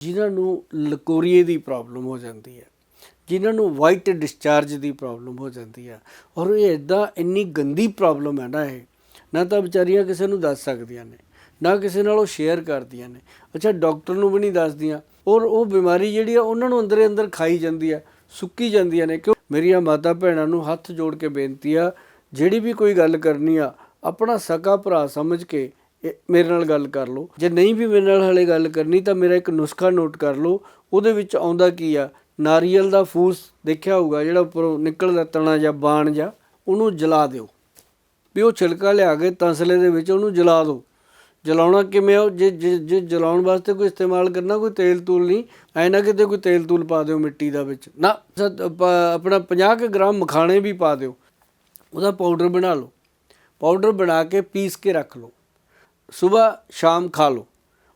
ਜਿਨ੍ਹਾਂ ਨੂੰ ਲਕੋਰੀਏ ਦੀ ਪ੍ਰੋਬਲਮ ਹੋ ਜਾਂਦੀ ਹੈ, ਜਿਨ੍ਹਾਂ ਨੂੰ ਵਾਈਟ ਡਿਸਚਾਰਜ ਦੀ ਪ੍ਰੋਬਲਮ ਹੋ ਜਾਂਦੀ ਹੈ, ਔਰ ਇਹ ਇਦਾਂ ਇੰਨੀ ਗੰਦੀ ਪ੍ਰੋਬਲਮ ਹੈ ਨਾ ਇਹ, ਨਾ ਤਾਂ ਵਿਚਾਰੀਆਂ ਕਿਸੇ ਨੂੰ ਦੱਸ ਸਕਦੀਆਂ ਨੇ, ਨਾ ਕਿਸੇ ਨਾਲ ਉਹ ਸ਼ੇਅਰ ਕਰਦੀਆਂ ਨੇ। ਅੱਛਾ ਡਾਕਟਰ ਨੂੰ ਵੀ ਨਹੀਂ ਦੱਸਦੀਆਂ, ਔਰ ਉਹ ਬਿਮਾਰੀ ਜਿਹੜੀ ਆ ਉਹਨਾਂ ਨੂੰ ਅੰਦਰੇ ਅੰਦਰ ਖਾਈ ਜਾਂਦੀ ਆ ਸੁੱਕੀ ਜਾਂਦੀਆਂ ਨੇ, ਕਿਉਂ? ਮੇਰੀਆਂ ਮਾਤਾ ਭੈਣਾਂ ਨੂੰ ਹੱਥ ਜੋੜ ਕੇ ਬੇਨਤੀ ਆ, ਜਿਹੜੀ ਵੀ ਕੋਈ ਗੱਲ ਕਰਨੀ ਆ, ਆਪਣਾ ਸਕਾ ਭਰਾ ਸਮਝ ਕੇ ਮੇਰੇ ਨਾਲ ਗੱਲ ਕਰ ਲਓ। ਜੇ ਨਹੀਂ ਵੀ ਮੇਰੇ ਨਾਲ ਹਲੇ ਗੱਲ ਕਰਨੀ, ਤਾਂ ਮੇਰਾ ਇੱਕ ਨੁਸਖਾ ਨੋਟ ਕਰ ਲਓ। ਉਹਦੇ ਵਿੱਚ ਆਉਂਦਾ ਕੀ ਆ? ਨਾਰੀਅਲ ਦਾ ਫੂਸ ਦੇਖਿਆ ਹੋਊਗਾ, ਜਿਹੜਾ ਉੱਪਰੋਂ ਨਿਕਲਦਾ ਤਣਾ ਜਾਂ ਬਾਣ ਜਾਂ, ਉਹਨੂੰ ਜਲਾ ਦਿਓ। ਵੀ ਉਹ ਛਿਲਕਾ ਲਿਆ ਕੇ ਤਸਲੇ ਦੇ ਵਿੱਚ ਉਹਨੂੰ ਜਲਾ ਦਿਓ। ਜਲਾਉਣਾ ਕਿਵੇਂ ਆ? ਜੇ ਜੇ ਜੇ ਜਲਾਉਣ ਵਾਸਤੇ ਕੋਈ ਇਸਤੇਮਾਲ ਕਰਨਾ, ਕੋਈ ਤੇਲ ਤੂਲ ਨਹੀਂ, ਐ ਨਾ ਕਿਤੇ ਕੋਈ ਤੇਲ ਤੂਲ ਪਾ ਦਿਓ ਮਿੱਟੀ ਦਾ ਵਿੱਚ। ਨਾ ਆਪਣਾ 50 ਕੁ ਗ੍ਰਾਮ ਮਖਾਣੇ ਵੀ ਪਾ ਦਿਓ। ਉਹਦਾ ਪਾਊਡਰ ਬਣਾ ਲਓ। ਪਾਊਡਰ ਬਣਾ ਕੇ ਪੀਸ ਕੇ ਰੱਖ ਲਓ। ਸਵੇਰ ਸ਼ਾਮ ਖਾ ਲਓ।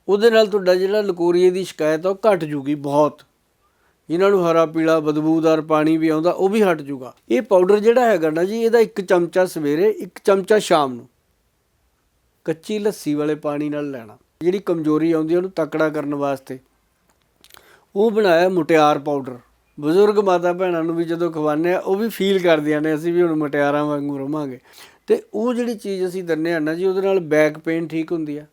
ਉਹਦੇ ਨਾਲ ਤੁਹਾਡਾ ਜਿਹੜਾ ਲਕੋਰੀਏ ਦੀ ਸ਼ਿਕਾਇਤ ਆ, ਉਹ ਘਟ ਜੂਗੀ ਬਹੁਤ। ਜਿਨ੍ਹਾਂ ਨੂੰ ਹਰਾ ਪੀਲਾ, ਬਦਬੂਦਾਰ ਪਾਣੀ ਵੀ ਆਉਂਦਾ, ਉਹ ਵੀ ਹਟ ਜੂਗਾ। ਇਹ ਪਾਊਡਰ ਜਿਹੜਾ ਹੈਗਾ ਨਾ ਜੀ, ਇਹਦਾ ਇੱਕ ਚਮਚਾ ਸਵੇਰੇ, ਇੱਕ ਚਮਚਾ ਸ਼ਾਮ ਨੂੰ। ਕੱਚੀ ਲੱਸੀ ਵਾਲੇ ਪਾਣੀ ਨਾਲ ਲੈਣਾ। ਜਿਹੜੀ ਕਮਜ਼ੋਰੀ ਆਉਂਦੀ ਉਹਨੂੰ ਤਕੜਾ ਕਰਨ ਵਾਸਤੇ। ਉਹ ਬਣਾਇਆ ਮੁਟਿਆਰ ਪਾਊਡਰ ਬਜ਼ੁਰਗ ਮਾਤਾ ਭੈਣਾਂ ਨੂੰ ਵੀ ਜਦੋਂ ਖਵਾਉਂਦੇ ਆ ਉਹ ਵੀ ਫੀਲ ਕਰਦੀਆਂ ਨੇ, ਅਸੀਂ ਵੀ ਹੁਣ ਮਟਿਆਰਾਂ ਵਾਂਗੂ ਰਵਾਂਗੇ। ਤੇ ਉਹ ਜਿਹੜੀ ਚੀਜ਼ ਅਸੀਂ ਦਿੰਦੇ ਆ ਨਾ ਜੀ, ਉਹਦੇ ਨਾਲ ਬੈਕ ਪੇਨ ਠੀਕ ਹੁੰਦੀ ਆ,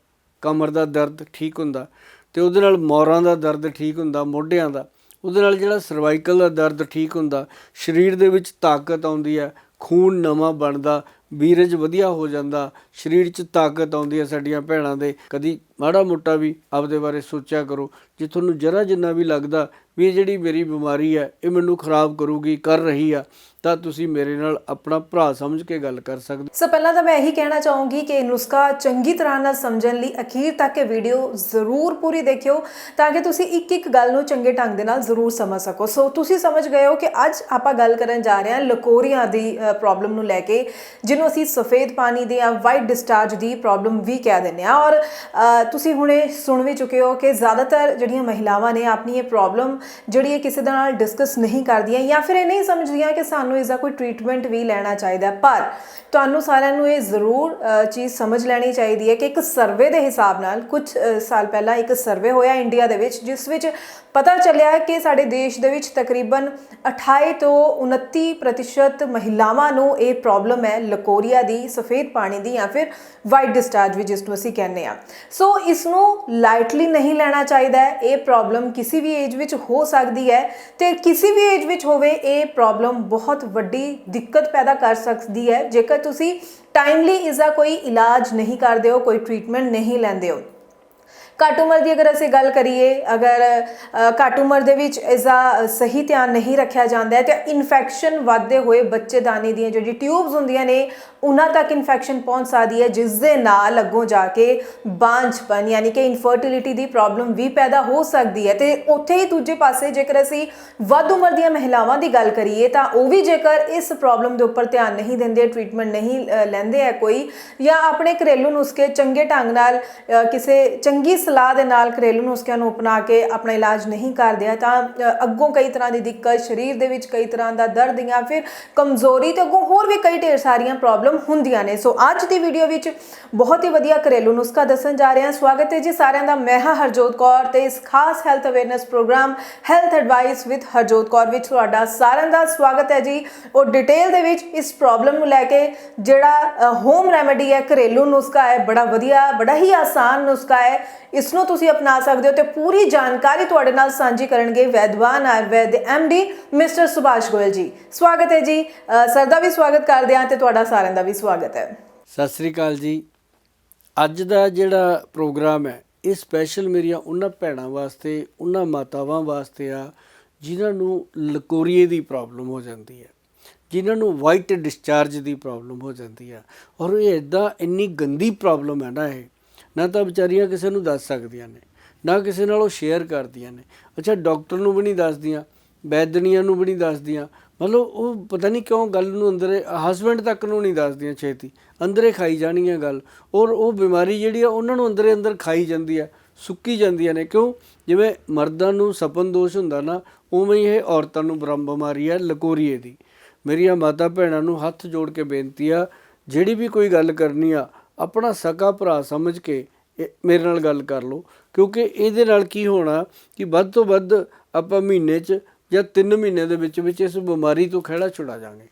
ਕਮਰ ਦਾ ਦਰਦ ਠੀਕ ਹੁੰਦਾ, ਤੇ ਉਹਦੇ ਨਾਲ ਮੋਰਾਂ ਦਾ ਦਰਦ ਠੀਕ ਹੁੰਦਾ, ਮੋਢਿਆਂ ਦਾ, ਉਹਦੇ ਨਾਲ ਜਿਹੜਾ ਸਰਵਾਈਕਲ ਦਾ ਦਰਦ ਠੀਕ ਹੁੰਦਾ, ਸਰੀਰ ਦੇ ਵਿੱਚ ਤਾਕਤ ਆਉਂਦੀ ਹੈ ਖੂਨ ਨਵਾਂ ਬਣਦਾ ਵੀਰਜ ਵਧੀਆ ਹੋ ਜਾਂਦਾ, ਸਰੀਰ 'ਚ ਤਾਕਤ ਆਉਂਦੀ ਹੈ ਸਾਡੀਆਂ ਭੈਣਾਂ ਦੇ, ਕਦੀ ਮਾੜਾ ਮੋਟਾ ਵੀ ਆਪਦੇ ਬਾਰੇ ਸੋਚਿਆ ਕਰੋ। ਜੇ ਤੁਹਾਨੂੰ ਜਰਾ ਜਿੰਨਾ ਵੀ ਲੱਗਦਾ ਵੀ ਇਹ ਜਿਹੜੀ ਮੇਰੀ ਬਿਮਾਰੀ ਹੈ, ਇਹ ਮੈਨੂੰ ਖਰਾਬ ਕਰੂਗੀ, ਕਰ ਰਹੀ ਆ, ਤਾਂ ਤੁਸੀਂ ਮੇਰੇ ਨਾਲ ਆਪਣਾ ਭਰਾ ਸਮਝ ਕੇ ਗੱਲ ਕਰ ਸਕਦੇ ਸੋ ਪਹਿਲਾਂ ਤਾਂ ਮੈਂ ਇਹੀ ਕਹਿਣਾ ਚਾਹੂੰਗੀ ਕਿ ਨੁਸਖਾ ਚੰਗੀ ਤਰ੍ਹਾਂ ਨਾਲ ਸਮਝਣ ਲਈ ਅਖੀਰ ਤੱਕ ਇਹ ਵੀਡੀਓ ਜ਼ਰੂਰ ਪੂਰੀ ਦੇਖਿਓ, ਤਾਂ ਕਿ ਤੁਸੀਂ ਇੱਕ ਇੱਕ ਗੱਲ ਨੂੰ ਚੰਗੇ ਢੰਗ ਦੇ ਨਾਲ ਜ਼ਰੂਰ ਸਮਝ ਸਕੋ। ਸੋ ਤੁਸੀਂ ਸਮਝ ਗਏ ਹੋ ਕਿ ਅੱਜ ਆਪਾਂ ਗੱਲ ਕਰਨ ਜਾ ਰਹੇ ਹਾਂ ਲਕੋਰੀਆਂ ਦੀ ਪ੍ਰੋਬਲਮ ਨੂੰ ਲੈ ਕੇ, ਜਿਹਨੂੰ ਅਸੀਂ ਸਫੇਦ ਪਾਣੀ ਦੀ ਜਾਂ ਵਾਈਟ ਡਿਸਚਾਰਜ ਦੀ ਪ੍ਰੋਬਲਮ ਵੀ ਕਹਿ ਦਿੰਦੇ ਆ ਔਰ ਤੁਸੀਂ ਹੁਣੇ ਸੁਣ ਵੀ ਚੁੱਕੇ ਹੋ ਕਿ ਜ਼ਿਆਦਾਤਰ ਜਿਹੜੀਆਂ ਮਹਿਲਾਵਾਂ ਨੇ ਆਪਣੀ ਇਹ ਪ੍ਰੋਬਲਮ ਜਿਹੜੀ ਹੈ ਕਿਸੇ ਦੇ ਨਾਲ ਡਿਸਕਸ ਨਹੀਂ ਕਰਦੀਆਂ ਜਾਂ ਫਿਰ ਇਹ ਨਹੀਂ ਸਮਝਦੀਆਂ ਕਿ ਸਾਨੂੰ ਇਸ ਦਾ ਕੋਈ ਟ੍ਰੀਟਮੈਂਟ ਵੀ ਲੈਣਾ ਚਾਹੀਦਾ ਪਰ ਤੁਹਾਨੂੰ ਸਾਰਿਆਂ ਨੂੰ ਇਹ ਜ਼ਰੂਰ ਚੀਜ਼ ਸਮਝ ਲੈਣੀ ਚਾਹੀਦੀ ਹੈ ਕਿ ਇੱਕ ਸਰਵੇ ਦੇ ਹਿਸਾਬ ਨਾਲ ਕੁਝ ਸਾਲ ਪਹਿਲਾਂ ਇੱਕ ਸਰਵੇ ਹੋਇਆ ਇੰਡੀਆ ਦੇ ਵਿੱਚ, ਜਿਸ ਵਿੱਚ ਪਤਾ ਚੱਲਿਆ ਕਿ ਸਾਡੇ ਦੇਸ਼ ਦੇ ਵਿੱਚ ਤਕਰੀਬਨ 28 ਤੋਂ 29% ਮਹਿਲਾਵਾਂ ਨੂੰ ਇਹ ਪ੍ਰੋਬਲਮ ਹੈ, ਲਕੋਰੀਆ ਦੀ, ਸਫੇਦ ਪਾਣੀ ਦੀ ਜਾਂ ਫਿਰ ਵਾਈਟ ਡਿਸਚਾਰਜ ਵੀ, ਜਿਸ ਨੂੰ ਅਸੀਂ ਕਹਿੰਦੇ ਆ ਸੋ ਇਸ ਨੂੰ ਲਾਈਟਲੀ ਨਹੀਂ ਲੈਣਾ ਚਾਹੀਦਾ ਹੈ। ਇਹ ਪ੍ਰੋਬਲਮ ਕਿਸੇ ਵੀ ਏਜ ਵਿੱਚ ਹੋ ਸਕਦੀ ਹੈ ਤੇ ਕਿਸੇ ਵੀ ਏਜ ਵਿੱਚ ਹੋਵੇ, ਇਹ ਪ੍ਰੋਬਲਮ ਬਹੁਤ ਵੱਡੀ ਦਿੱਕਤ ਪੈਦਾ ਕਰ ਸਕਦੀ ਹੈ। ਜੇਕਰ ਤੁਸੀਂ ਟਾਈਮਲੀ ਇਸ ਦਾ ਕੋਈ ਇਲਾਜ ਨਹੀਂ ਕਰਦੇ ਹੋ, ਕੋਈ ਟ੍ਰੀਟਮੈਂਟ ਨਹੀਂ ਲੈਂਦੇ ਹੋ ਘੱਟ ਉਮਰ ਦੀ ਅਗਰ ਅਸੀਂ ਗੱਲ ਕਰੀਏ, ਅਗਰ ਘੱਟ ਉਮਰ ਦੇ ਵਿੱਚ ਇਸ ਦਾ ਸਹੀ ਧਿਆਨ ਨਹੀਂ ਰੱਖਿਆ ਜਾਂਦਾ ਹੈ, ਤੇ ਇਨਫੈਕਸ਼ਨ ਵੱਧਦੇ ਹੋਏ ਬੱਚੇਦਾਨੀ ਦੀਆਂ ਜਿਹੜੀ ਟਿਊਬਸ ਹੁੰਦੀਆਂ ਨੇ, ਉਹਨਾਂ ਤੱਕ ਇਨਫੈਕਸ਼ਨ ਪਹੁੰਚ ਸਕਦੀ ਹੈ, ਜਿਸ ਦੇ ਨਾਲ ਅੱਗੋਂ ਜਾ ਕੇ ਬਾਂਝਪਨ ਯਾਨੀ ਕਿ ਇਨਫਰਟੀਲਿਟੀ ਦੀ ਪ੍ਰੋਬਲਮ ਵੀ ਪੈਦਾ ਹੋ ਸਕਦੀ ਹੈ। ਤੇ ਉੱਥੇ ਹੀ ਦੂਜੇ ਪਾਸੇ ਜੇਕਰ ਅਸੀਂ ਵੱਧ ਉਮਰ ਦੀਆਂ ਮਹਿਲਾਵਾਂ ਦੀ ਗੱਲ ਕਰੀਏ, ਤਾਂ ਉਹ ਵੀ ਜੇਕਰ ਇਸ ਪ੍ਰੋਬਲਮ ਦੇ ਉੱਪਰ ਧਿਆਨ ਨਹੀਂ ਦਿੰਦੇ ਟ੍ਰੀਟਮੈਂਟ ਨਹੀਂ ਲੈਂਦੇ ਹੈ ਕੋਈ, ਜਾਂ ਆਪਣੇ ਘਰੇਲੂ ਨੁਸਖੇ ਚੰਗੇ ਢੰਗ ਨਾਲ ਕਿਸੇ ਚੰਗੀ ਸਲਾਹ ਦੇ ਨਾਲ ਘਰੇਲੂ ਨੁਸਖਿਆਂ ਨੂੰ ਅਪਣਾ ਕੇ ਆਪਣਾ ਇਲਾਜ ਨਹੀਂ ਕਰਦੇ ਆ, ਤਾਂ ਅੱਗੋਂ ਕਈ ਤਰ੍ਹਾਂ ਦੀ ਦਿੱਕਤ ਸਰੀਰ ਦੇ ਵਿੱਚ, ਕਈ ਤਰ੍ਹਾਂ ਦਾ ਦਰਦ ਜਾਂ ਫਿਰ ਕਮਜ਼ੋਰੀ ਤੇ ਅੱਗੋਂ ਹੋਰ ਵੀ ਕਈ ਢੇਰ ਸਾਰੀਆਂ ਪ੍ਰੋਬਲਮ ਹੁੰਦੀਆਂ ਨੇ। ਸੋ ਅੱਜ ਦੀ ਵੀਡੀਓ ਵਿੱਚ ਬਹੁਤ ਹੀ ਵਧੀਆ ਘਰੇਲੂ ਨੁਸਖਾ ਦੱਸਣ ਜਾ ਰਹੇ। ਹਾਂ ਸਵਾਗਤ ਹੈ ਜੀ ਸਾਰਿਆਂ ਦਾ। ਮੈਂ ਹਾਂ ਹਰਜੋਤ ਕੌਰ ਤੇ ਇਸ ਖਾਸ health awareness program health advice with Harjot Kaur ਵਿੱਚ ਤੁਹਾਡਾ ਸਾਰਿਆਂ ਦਾ ਸਵਾਗਤ ਹੈ ਜੀ। ਉਹ ਡਿਟੇਲ ਦੇ ਵਿੱਚ ਇਸ ਪ੍ਰੋਬਲਮ ਨੂੰ ਲੈ ਕੇ ਜਿਹੜਾ ਹੋਮ ਰੈਮੇਡੀ ਹੈ, ਘਰੇਲੂ ਨੁਸਖਾ ਹੈ, ਬੜਾ ਵਧੀਆ, ਬੜਾ ਹੀ ਆਸਾਨ ਨੁਸਖਾ ਹੈ। ਇਸ ਨੂੰ ਤੁਸੀਂ ਅਪਣਾ ਸਕਦੇ ਹੋ ਤੇ ਪੂਰੀ ਜਾਣਕਾਰੀ ਤੁਹਾਡੇ ਨਾਲ ਸਾਂਝੀ ਕਰਨਗੇ ਵੈਦਵਾਨ ਆਯੁਰਵੈਦ ਦੇ ਡੀ ਮਿਸਟਰ ਸੁਭਾਸ਼ ਗੋਇਲ ਜੀ। ਸਵਾਗਤ ਹੈ ਜੀ। ਸਰ ਦਾ ਵੀ ਸਵਾਗਤ ਕਰਦੇ ਹਾਂ ਤੇ ਤੁਹਾਡਾ ਸਾਰਿਆਂ ਦਾ ਵੀ ਸਵਾਗਤ ਹੈ। ਸਤਿ ਸ੍ਰੀ ਅਕਾਲ ਜੀ। ਅੱਜ ਦਾ ਜਿਹੜਾ ਪ੍ਰੋਗਰਾਮ ਹੈ, ਇਹ ਸਪੈਸ਼ਲ ਮੇਰੀਆਂ ਉਹਨਾਂ ਭੈਣਾਂ ਵਾਸਤੇ, ਉਹਨਾਂ ਮਾਤਾਵਾਂ ਵਾਸਤੇ ਆ, ਜਿਨ੍ਹਾਂ ਨੂੰ ਲਕੋਰੀਏ ਦੀ ਪ੍ਰੋਬਲਮ ਹੋ ਜਾਂਦੀ ਹੈ, ਜਿਨ੍ਹਾਂ ਨੂੰ ਵਾਈਟ ਡਿਸਚਾਰਜ ਦੀ ਪ੍ਰੋਬਲਮ ਹੋ ਜਾਂਦੀ ਆ ਔਰ ਇਹ ਇਦਾਂ ਇੰਨੀ ਗੰਦੀ ਪ੍ਰੋਬਲਮ ਹੈ ਨਾ ਇਹ ਨਾ ਤਾਂ ਵਿਚਾਰੀਆਂ ਕਿਸੇ ਨੂੰ ਦੱਸ ਸਕਦੀਆਂ ਨੇ, ਨਾ ਕਿਸੇ ਨਾਲ ਉਹ ਸ਼ੇਅਰ ਕਰਦੀਆਂ ਨੇ। ਅੱਛਾ ਡਾਕਟਰ ਨੂੰ ਵੀ ਨਹੀਂ ਦੱਸਦੀਆਂ, ਵੈਦਨੀਆਂ ਨੂੰ ਵੀ ਨਹੀਂ ਦੱਸਦੀਆਂ। ਮਤਲਬ ਉਹ ਪਤਾ ਨਹੀਂ ਕਿਉਂ ਗੱਲ ਨੂੰ ਅੰਦਰੇ ਹਸਬੰਡ ਤੱਕ ਨੂੰ ਨਹੀਂ ਦੱਸਦੀਆਂ ਛੇਤੀ। ਅੰਦਰੇ ਖਾਈ ਜਾਣੀਆਂ ਗੱਲ। ਔਰ ਉਹ ਬਿਮਾਰੀ ਜਿਹੜੀ ਆ, ਉਹਨਾਂ ਨੂੰ ਅੰਦਰੇ ਅੰਦਰ ਖਾਈ ਜਾਂਦੀ ਆ, ਸੁੱਕੀ ਜਾਂਦੀਆਂ ਨੇ। ਕਿਉਂ? ਜਿਵੇਂ ਮਰਦਾਂ ਨੂੰ ਸਪਨ ਦੋਸ਼ ਹੁੰਦਾ ਨਾ, ਉਵੇਂ ਹੀ ਇਹ ਔਰਤਾਂ ਨੂੰ ਬ੍ਰਹਮ ਬਿਮਾਰੀ ਆ, ਲਕੋਰੀਏ ਦੀ। ਮੇਰੀਆਂ ਮਾਤਾ ਭੈਣਾਂ ਨੂੰ ਹੱਥ ਜੋੜ ਕੇ ਬੇਨਤੀ ਆ, ਜਿਹੜੀ ਵੀ ਕੋਈ ਗੱਲ ਕਰਨੀ ਆ ਆਪਣਾ ਸਕਾ ਭਰਾ ਸਮਝ ਕੇ ਇਹ ਮੇਰੇ ਨਾਲ ਗੱਲ ਕਰ ਲਓ। ਕਿਉਂਕਿ ਇਹਦੇ ਨਾਲ ਕੀ ਹੋਣਾ ਕਿ ਵੱਧ ਤੋਂ ਵੱਧ ਆਪਾਂ ਮਹੀਨੇ 'ਚ ਜਾਂ 3 ਮਹੀਨੇ ਦੇ ਵਿੱਚ ਵਿੱਚ ਇਸ ਬਿਮਾਰੀ ਤੋਂ ਖਹਿੜਾ ਛੁਡਾ ਜਾਾਂਗੇ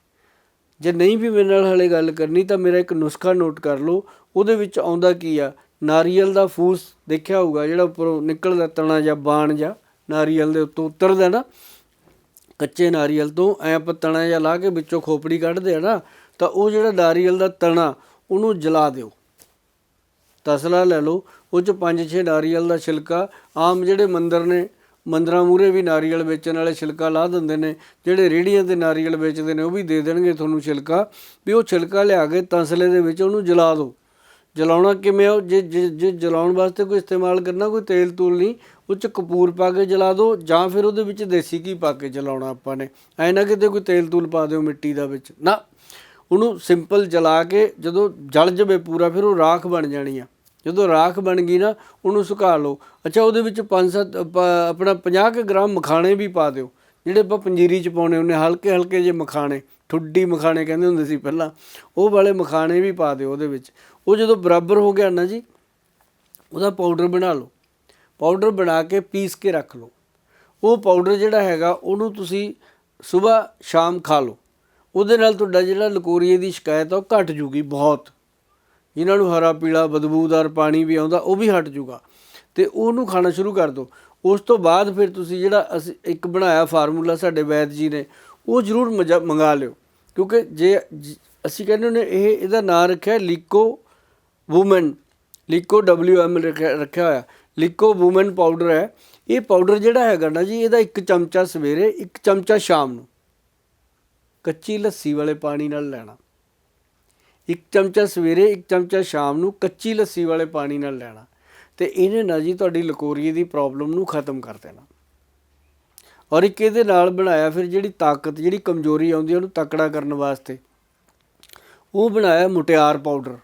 ਜੇ ਨਹੀਂ ਵੀ ਮੇਰੇ ਨਾਲ ਹਲੇ ਗੱਲ ਕਰਨੀ ਤਾਂ ਮੇਰਾ ਇੱਕ ਨੁਸਖਾ ਨੋਟ ਕਰ ਲਓ। ਉਹਦੇ ਵਿੱਚ ਆਉਂਦਾ ਕੀ ਆ? ਨਾਰੀਅਲ ਦਾ ਫੂਸ ਦੇਖਿਆ ਹੋਊਗਾ, ਜਿਹੜਾ ਉੱਪਰੋਂ ਨਿਕਲਦਾ ਤਣਾ ਜਾਂ ਬਾਣ ਜਾਂ ਨਾਰੀਅਲ ਦੇ ਉੱਤੋਂ ਉਤਰਦਾ ਨਾ। ਕੱਚੇ ਨਾਰੀਅਲ ਤੋਂ ਐ ਆਪਾਂ ਤਣਾ ਜਾਂ ਲਾ ਕੇ ਵਿੱਚੋਂ ਖੋਪੜੀ ਕੱਢਦੇ ਆ ਨਾ, ਤਾਂ ਉਹ ਜਿਹੜਾ ਨਾਰੀਅਲ ਦਾ ਤਣਾ, ਉਹਨੂੰ ਜਲਾ ਦਿਓ। ਤਸਲਾ ਲੈ ਲਓ, ਉਹ ਚ ਪੰਜ ਛੇ ਨਾਰੀਅਲ ਦਾ ਛਿਲਕਾ, ਆਮ ਜਿਹੜੇ ਮੰਦਰ ਨੇ, ਮੰਦਰਾਂ ਮੂਰੇ ਵੀ ਨਾਰੀਅਲ ਵੇਚਣ ਵਾਲੇ ਛਿਲਕਾ ਲਾ ਦਿੰਦੇ ਨੇ, ਜਿਹੜੇ ਰੇੜੀਆਂ ਤੇ ਨਾਰੀਅਲ ਵੇਚਦੇ ਨੇ, ਉਹ ਵੀ ਦੇ ਦੇਣਗੇ ਤੁਹਾਨੂੰ ਛਿਲਕਾ। ਵੀ ਉਹ ਛਿਲਕਾ ਲਿਆ ਕੇ ਤਸਲੇ ਦੇ ਵਿੱਚ ਉਹਨੂੰ ਜਲਾ ਦਿਓ ਜਲਾਉਣਾ ਕਿਵੇਂ ਆ? ਜੇ ਜੇ ਜੇ ਜਲਾਉਣ ਵਾਸਤੇ ਕੋਈ ਇਸਤੇਮਾਲ ਕਰਨਾ, ਕੋਈ ਤੇਲ ਤੂਲ ਨਹੀਂ, ਉਹ ਚ ਕਪੂਰ ਪਾ ਕੇ ਜਲਾ ਦਿਓ ਜਾਂ ਫਿਰ ਉਹਦੇ ਵਿੱਚ ਦੇਸੀ ਘੀ ਪਾ ਕੇ ਜਲਾਉਣਾ ਆਪਾਂ ਨੇ। ਐ ਨਾ ਕਿਤੇ ਕੋਈ ਤੇਲ ਤੂਲ ਪਾ ਦਿਓ ਮਿੱਟੀ ਦਾ ਵਿੱਚ। ਨਾ। ਉਹਨੂੰ ਸਿੰਪਲ ਜਲਾ ਕੇ ਜਦੋਂ ਜਲ ਜਵੇ ਪੂਰਾ, ਫਿਰ ਉਹ ਰਾਖ ਬਣ ਜਾਣੀ ਆ। ਜਦੋਂ ਰਾਖ ਬਣ ਗਈ ਨਾ, ਉਹਨੂੰ ਸੁਕਾ ਲਓ। ਅੱਛਾ, ਉਹਦੇ ਵਿੱਚ 5-7 ਆਪਣਾ 50 ਕੁ ਗ੍ਰਾਮ ਮਖਾਣੇ ਵੀ ਪਾ ਦਿਓ। ਜਿਹੜੇ ਆਪਾਂ ਪੰਜੀਰੀ ਚ ਪਾਉਣੇ ਹੁੰਦੇ ਹਲਕੇ ਹਲਕੇ ਜੇ ਮਖਾਣੇ, ਠੁੱਡੀ ਮਖਾਣੇ ਕਹਿੰਦੇ ਹੁੰਦੇ ਸੀ ਪਹਿਲਾਂ, ਉਹ ਵਾਲੇ ਮਖਾਣੇ ਵੀ ਪਾ ਦਿਓ ਉਹਦੇ ਵਿੱਚ। ਉਹ ਜਦੋਂ ਬਰਾਬਰ ਹੋ ਗਿਆ ਨਾ ਜੀ, ਉਹਦਾ ਪਾਊਡਰ ਬਣਾ ਲਓ। ਪਾਊਡਰ ਬਣਾ ਕੇ ਪੀਸ ਕੇ ਰੱਖ ਲਓ। ਉਹ ਪਾਊਡਰ ਜਿਹੜਾ ਹੈਗਾ, ਉਹਨੂੰ ਤੁਸੀਂ ਸਵੇਰ ਸ਼ਾਮ ਖਾ ਲਓ। ਉਹਦੇ ਨਾਲ ਤੁਹਾਡਾ ਜਿਹੜਾ ਲਕੋਰੀਏ ਦੀ ਸ਼ਿਕਾਇਤ ਆ, ਉਹ ਘਟ ਜੂਗੀ ਬਹੁਤ। ਜਿਨ੍ਹਾਂ ਨੂੰ ਹਰਾ ਪੀਲਾ, ਬਦਬੂਦਾਰ ਪਾਣੀ ਵੀ ਆਉਂਦਾ, ਉਹ ਵੀ ਹਟ ਜੂਗਾ। ਤੇ ਉਹਨੂੰ ਖਾਣਾ ਸ਼ੁਰੂ ਕਰ ਦਿਓ। ਉਸ ਤੋਂ ਬਾਅਦ ਫਿਰ ਤੁਸੀਂ ਜਿਹੜਾ ਅਸੀਂ ਇੱਕ ਬਣਾਇਆ ਫਾਰਮੂਲਾ ਸਾਡੇ ਵੈਦ ਜੀ ਨੇ, ਉਹ ਜ਼ਰੂਰ ਮਜਾ- ਮੰਗਾ ਲਿਓ। ਕਿਉਂਕਿ ਜੇ ਅਸੀਂ ਕਹਿੰਦੇ ਹੁੰਦੇ ਇਹ ਇਹਦਾ ਨਾਮ ਰੱਖਿਆ ਲਿਕੋ ਵੂਮਨ, ਲਿਕੋ ਡਬਲਯੂ ਐਮ ਰੱਖਿਆ ਰੱਖਿਆ ਹੋਇਆ। ਲਿਕੋ ਵੂਮਨ ਪਾਊਡਰ ਹੈ। ਇਹ ਪਾਊਡਰ ਜਿਹੜਾ ਹੈਗਾ ਨਾ ਜੀ, ਇਹਦਾ ਇੱਕ ਚਮਚਾ ਸਵੇਰੇ, ਇੱਕ ਚਮਚਾ ਸ਼ਾਮ ਨੂੰ। ਕੱਚੀ ਲੱਸੀ ਵਾਲੇ ਪਾਣੀ ਨਾਲ ਲੈਣਾ। ਇੱਕ ਚਮਚਾ ਸਵੇਰੇ, ਇੱਕ ਚਮਚਾ ਸ਼ਾਮ ਨੂੰ ਕੱਚੀ ਲੱਸੀ ਵਾਲੇ ਪਾਣੀ ਨਾਲ ਲੈਣਾ ਤੇ ਇਹਨੇ ਨਾ ਜੀ ਤੁਹਾਡੀ ਲਕੋਰੀਏ ਦੀ ਪ੍ਰੋਬਲਮ ਨੂੰ ਖਤਮ ਕਰ ਦੇਣਾ। ਔਰ ਇੱਕ ਇਹਦੇ ਨਾਲ ਬਣਾਇਆ ਫਿਰ ਜਿਹੜੀ ਤਾਕਤ, ਜਿਹੜੀ ਕਮਜ਼ੋਰੀ ਆਉਂਦੀ ਉਹਨੂੰ ਤਕੜਾ ਕਰਨ ਵਾਸਤੇ। ਉਹ ਬਣਾਇਆ ਮੁਟਿਆਰ ਪਾਊਡਰ।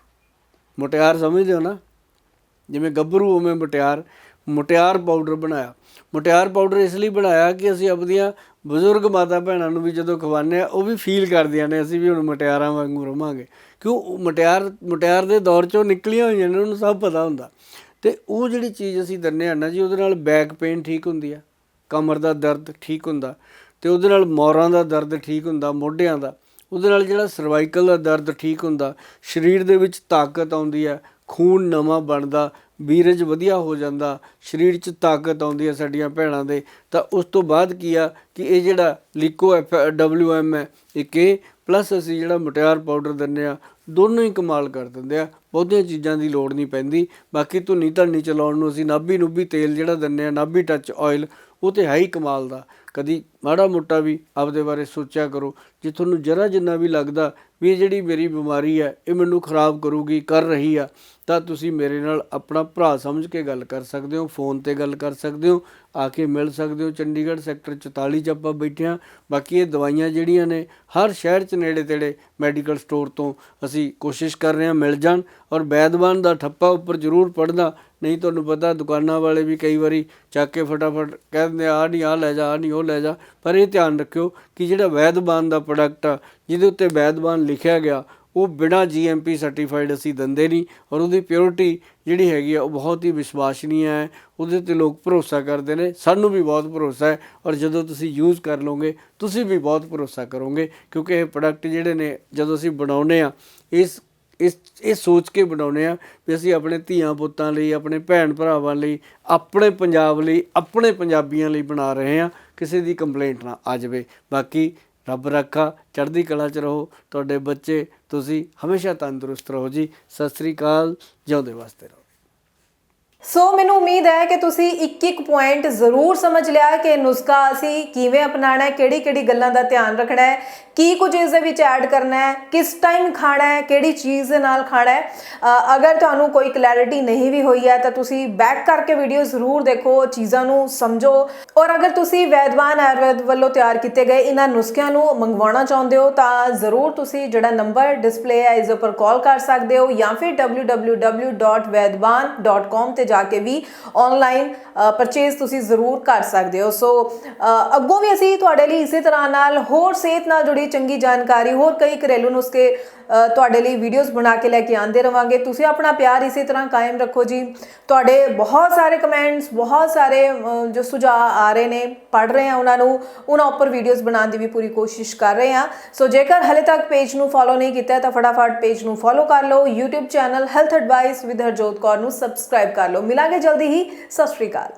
ਮੁਟਿਆਰ ਸਮਝਦੇ ਹੋ ਨਾ? ਜਿਵੇਂ ਗੱਭਰੂ ਉਵੇਂ ਮੁਟਿਆਰ ਮੁਟਿਆਰ ਪਾਊਡਰ ਬਣਾਇਆ। ਮੁਟਿਆਰ ਪਾਊਡਰ ਇਸ ਲਈ ਬਣਾਇਆ ਕਿ ਅਸੀਂ ਆਪਣੀਆਂ ਬਜ਼ੁਰਗ ਮਾਤਾ ਭੈਣਾਂ ਨੂੰ ਵੀ ਜਦੋਂ ਖਵਾਉਂਦੇ ਆ ਉਹ ਵੀ ਫੀਲ ਕਰਦੀਆਂ ਨੇ, ਅਸੀਂ ਵੀ ਹੁਣ ਮਟਿਆਰਾਂ ਵਾਂਗੂ ਰਵਾਂਗੇ। ਕਿਉਂ? ਮਟਿਆਰ, ਮੁਟਿਆਰ ਦੇ ਦੌਰ ਚੋਂ ਨਿਕਲੀਆਂ ਹੋਈਆਂ ਨੇ, ਉਹਨੂੰ ਸਭ ਪਤਾ ਹੁੰਦਾ। ਤੇ ਉਹ ਜਿਹੜੀ ਚੀਜ਼ ਅਸੀਂ ਦਿੰਨੇ ਆ ਨਾ ਜੀ, ਉਹਦੇ ਨਾਲ ਬੈਕ ਪੇਨ ਠੀਕ ਹੁੰਦੀ ਆ। ਕਮਰ ਦਾ ਦਰਦ ਠੀਕ ਹੁੰਦਾ। ਤੇ ਉਹਦੇ ਨਾਲ ਮੋਰਾਂ ਦਾ ਦਰਦ ਠੀਕ ਹੁੰਦਾ, ਮੋਢਿਆਂ ਦਾ। ਉਹਦੇ ਨਾਲ ਜਿਹੜਾ ਸਰਵਾਈਕਲ ਦਾ ਦਰਦ ਠੀਕ ਹੁੰਦਾ, ਸਰੀਰ ਦੇ ਵਿੱਚ ਤਾਕਤ ਆਉਂਦੀ ਹੈ ਖੂਨ ਨਵਾਂ ਬਣਦਾ ਵੀਰਜ ਵਧੀਆ ਹੋ ਜਾਂਦਾ, ਸਰੀਰ 'ਚ ਤਾਕਤ ਆਉਂਦੀ ਹੈ ਸਾਡੀਆਂ ਭੈਣਾਂ ਦੇ। ਤਾਂ ਉਸ ਤੋਂ ਬਾਅਦ ਕੀ ਆ ਕਿ ਇਹ ਜਿਹੜਾ ਲਿਕੋ ਐਫ ਡਬਲਯੂ ਐਮ ਹੈ ਇੱਕ ਇਹ ਪਲੱਸ ਅਸੀਂ ਜਿਹੜਾ ਮੁਟਿਆਰ ਪਾਊਡਰ ਦਿੰਨੇ ਆ ਦੋਨੋਂ ਹੀ ਕਮਾਲ ਕਰ ਦਿੰਦੇ ਆ। ਬਹੁਤੀਆਂ ਚੀਜ਼ਾਂ ਦੀ ਲੋੜ ਨਹੀਂ ਪੈਂਦੀ। ਬਾਕੀ ਧੁਨੀ ਧੰਨੀ ਚਲਾਉਣ ਨੂੰ ਅਸੀਂ ਨਾਭੀ ਨੂਭੀ ਤੇਲ ਜਿਹੜਾ ਦਿੰਨੇ ਆ ਨਾਭੀ ਟੱਚ ਆਇਲ ਉਹ ਤੇ ਹੈ ਹੀ ਕਮਾਲ ਦਾ। ਕਦੀ ਮਾੜਾ ਮੋਟਾ ਵੀ ਆਪਦੇ ਬਾਰੇ ਸੋਚਿਆ ਕਰੋ। ਜੇ ਤੁਹਾਨੂੰ ਜਰਾ ਜਿੰਨਾ ਵੀ ਲੱਗਦਾ ਵੀ ਇਹ ਜਿਹੜੀ ਮੇਰੀ ਬਿਮਾਰੀ ਹੈ, ਇਹ ਮੈਨੂੰ ਖਰਾਬ ਕਰੂਗੀ, ਕਰ ਰਹੀ ਆ, ਤਾਂ ਤੁਸੀਂ ਮੇਰੇ ਨਾਲ ਆਪਣਾ ਭਰਾ ਸਮਝ ਕੇ ਗੱਲ ਕਰ ਸਕਦੇ ਹੋ, ਫੋਨ ਤੇ ਗੱਲ ਕਰ ਸਕਦੇ ਹੋ, ਆ ਕੇ ਮਿਲ ਸਕਦੇ ਹੋ, ਚੰਡੀਗੜ੍ਹ ਸੈਕਟਰ 44 ਚ ਆਪਾਂ ਬੈਠੇ ਹਾਂ। ਬਾਕੀ ਇਹ ਦਵਾਈਆਂ ਜਿਹੜੀਆਂ ਨੇ, ਹਰ ਸ਼ਹਿਰ ਚ ਨੇੜੇ ਤੇੜੇ ਮੈਡੀਕਲ ਸਟੋਰ ਤੋਂ ਅਸੀਂ ਕੋਸ਼ਿਸ਼ ਕਰ ਰਹੇ ਹਾਂ ਮਿਲ ਜਾਣ, ਔਰ ਬੈਦਵਾਨ ਦਾ ਠੱਪਾ ਉੱਪਰ ਜ਼ਰੂਰ ਪੜਨਾ ਨਹੀਂ, ਤੁਹਾਨੂੰ ਪਤਾ ਦੁਕਾਨਾਂ ਵਾਲੇ ਵੀ ਕਈ ਵਾਰੀ ਚੱਕ ਕੇ ਫਟਾਫਟ ਕਹਿ ਦਿੰਦੇ ਆ ਨਹੀਂ ਆ ਲੈ ਜਾ ਆ ਨਹੀਂ ਉਹ ਲੈ ਜਾ। ਪਰ ਇਹ ਧਿਆਨ ਰੱਖਿਓ ਕਿ ਜਿਹੜਾ ਵੈਦਬਾਨ ਦਾ ਪ੍ਰੋਡਕਟ ਆ, ਜਿਹਦੇ ਉੱਤੇ ਵੈਦਬਾਨ ਲਿਖਿਆ ਗਿਆ, ਉਹ ਬਿਨਾ ਜੀਐਮਪੀ ਸਰਟੀਫਾਈਡ ਅਸੀਂ ਦਿੰਦੇ ਨਹੀਂ ਔਰ ਉਹਦੀ ਪਿਓਰਿਟੀ ਜਿਹੜੀ ਹੈਗੀ ਆ, ਉਹ ਬਹੁਤ ਹੀ ਵਿਸ਼ਵਾਸਨੀय ਹੈ। ਉਹਦੇ ਤੇ ਲੋਕ ਭਰੋਸਾ ਕਰਦੇ ਨੇ, ਸਾਨੂੰ ਵੀ ਬਹੁਤ ਭਰੋਸਾ ਹੈ ਔਰ ਜਦੋਂ ਤੁਸੀਂ ਯੂਜ਼ ਕਰ ਲਓਗੇ, ਤੁਸੀਂ ਵੀ ਬਹੁਤ ਭਰੋਸਾ ਕਰੋਗੇ ਕਿਉਂਕਿ ਇਹ ਪ੍ਰੋਡਕਟ ਜਿਹੜੇ ਨੇ, ਜਦੋਂ ਅਸੀਂ ਬਣਾਉਨੇ ਆ ਇਸ ਇਸ, ਇਹ ਸੋਚ ਕੇ ਬਣਾਉਨੇ ਆ ਵੀ ਅਸੀਂ ਆਪਣੇ ਧੀਆਂ ਪੁੱਤਾਂ ਲਈ, ਆਪਣੇ ਭੈਣ ਭਰਾਵਾਂ ਲਈ, ਆਪਣੇ ਪੰਜਾਬ ਲਈ, ਆਪਣੇ ਪੰਜਾਬੀਆਂ ਲਈ ਬਣਾ ਰਹੇ ਆ। ਕਿਸੇ ਦੀ ਕੰਪਲੇਂਟ ਨਾ ਆ ਜਾਵੇ। ਬਾਕੀ ਰੱਬ ਰੱਖਾ, ਚੜ੍ਹਦੀ ਕਲਾ ਚ ਰਹੋ। ਤੁਹਾਡੇ ਬੱਚੇ, ਤੁਸੀਂ ਹਮੇਸ਼ਾ ਤੰਦਰੁਸਤ ਰਹੋ ਜੀ। ਸਤਿ ਸ੍ਰੀ ਅਕਾਲ। ਜਿਉਂਦੇ ਵਾਸਤੇ ਰਹੋ। ਸੋ ਮੈਨੂੰ ਉਮੀਦ ਹੈ ਕਿ ਤੁਸੀਂ ਇੱਕ ਇੱਕ ਪੁਆਇੰਟ ਜ਼ਰੂਰ ਸਮਝ ਲਿਆ ਕਿ ਨੁਸਖਾ ਅਸੀਂ ਕਿਵੇਂ ਅਪਣਾਉਣਾ ਹੈ ਕਿਹੜੀ ਕਿਹੜੀ ਗੱਲਾਂ ਦਾ ਧਿਆਨ ਰੱਖਣਾ ਹੈ, ਕੀ ਕੁਝ ਇਸ ਦੇ ਵਿੱਚ ਐਡ ਕਰਨਾ ਹੈ, ਕਿਸ ਟਾਈਮ ਖਾਣਾ ਹੈ, ਕਿਹੜੀ ਚੀਜ਼ ਦੇ ਨਾਲ ਖਾਣਾ ਹੈ। ਅਗਰ ਤੁਹਾਨੂੰ ਕੋਈ ਕਲੈਰਿਟੀ ਨਹੀਂ ਵੀ ਹੋਈ ਹੈ ਤਾਂ ਤੁਸੀਂ ਬੈਕ ਕਰਕੇ ਵੀਡੀਓ ਜ਼ਰੂਰ ਦੇਖੋ, ਚੀਜ਼ਾਂ ਨੂੰ ਸਮਝੋ। ਔਰ ਅਗਰ ਤੁਸੀਂ ਵੈਦਵਾਨ ਆਯੁਰਵੈਦ ਵੱਲੋਂ ਤਿਆਰ ਕੀਤੇ ਗਏ ਇਹਨਾਂ ਨੁਸਖਿਆਂ ਨੂੰ ਮੰਗਵਾਉਣਾ ਚਾਹੁੰਦੇ ਹੋ, ਤਾਂ ਜ਼ਰੂਰ ਤੁਸੀਂ ਜਿਹੜਾ ਨੰਬਰ ਡਿਸਪਲੇ ਹੈ, ਇਸ ਉੱਪਰ ਕਾਲ ਕਰ ਸਕਦੇ ਹੋ ਜਾਂ ਫਿਰ www.vedvan.com ਤੇ ਜਾ ਕੇ ਵੀ ਆਨਲਾਈਨ ਪਰਚੇਸ ਤੁਸੀਂ ਜ਼ਰੂਰ ਕਰ ਸਕਦੇ ਹੋ। ਸੋ ਅੱਗੋਂ ਵੀ ਅਸੀਂ ਤੁਹਾਡੇ ਲਈ ਇਸੇ ਤਰ੍ਹਾਂ ਨਾਲ ਹੋਰ ਸਿਹਤ ਨਾਲ ਜੁੜੀ ਚੰਗੀ ਜਾਣਕਾਰੀ, ਹੋਰ ਕਈ ਘਰੇਲੂ ਨੁਸਖੇ ਤੁਹਾਡੇ ਲਈ ਵੀਡੀਓਜ਼ ਬਣਾ ਕੇ ਲੈ ਕੇ ਆਂਦੇ ਰਵਾਂਗੇ। ਤੁਸੀਂ ਆਪਣਾ ਪਿਆਰ ਇਸੇ ਤਰ੍ਹਾਂ ਕਾਇਮ ਰੱਖੋ ਜੀ। ਤੁਹਾਡੇ ਬਹੁਤ ਸਾਰੇ ਕਮੈਂਟਸ ਬਹੁਤ ਸਾਰੇ ਜੋ ਸੁਝਾਅ ਆ ਰਹੇ ਨੇ ਪੜ ਰਹੇ ਆ ਉਹਨਾਂ ਨੂੰ, ਉਹਨਾਂ ਉੱਪਰ ਵੀਡੀਓਜ਼ ਬਣਾਉਣ ਦੀ ਵੀ ਪੂਰੀ ਕੋਸ਼ਿਸ਼ ਕਰ ਰਹੇ ਆ। ਸੋ ਜੇਕਰ ਹਲੇ ਤੱਕ ਪੇਜ ਨੂੰ ਫੋਲੋ ਨਹੀਂ ਕੀਤਾ ਤਾਂ ਫਟਾਫਟ ਪੇਜ ਨੂੰ ਫੋਲੋ ਕਰ ਲਓ। YouTube channel health advice with Harjot Kaur ਨੂੰ ਸਬਸਕ੍ਰਾਈਬ ਕਰ ਲਓ। ਮਿਲਾਂਗੇ ਜਲਦੀ ਹੀ। ਸਤਿ ਸ਼੍ਰੀ ਅਕਾਲ।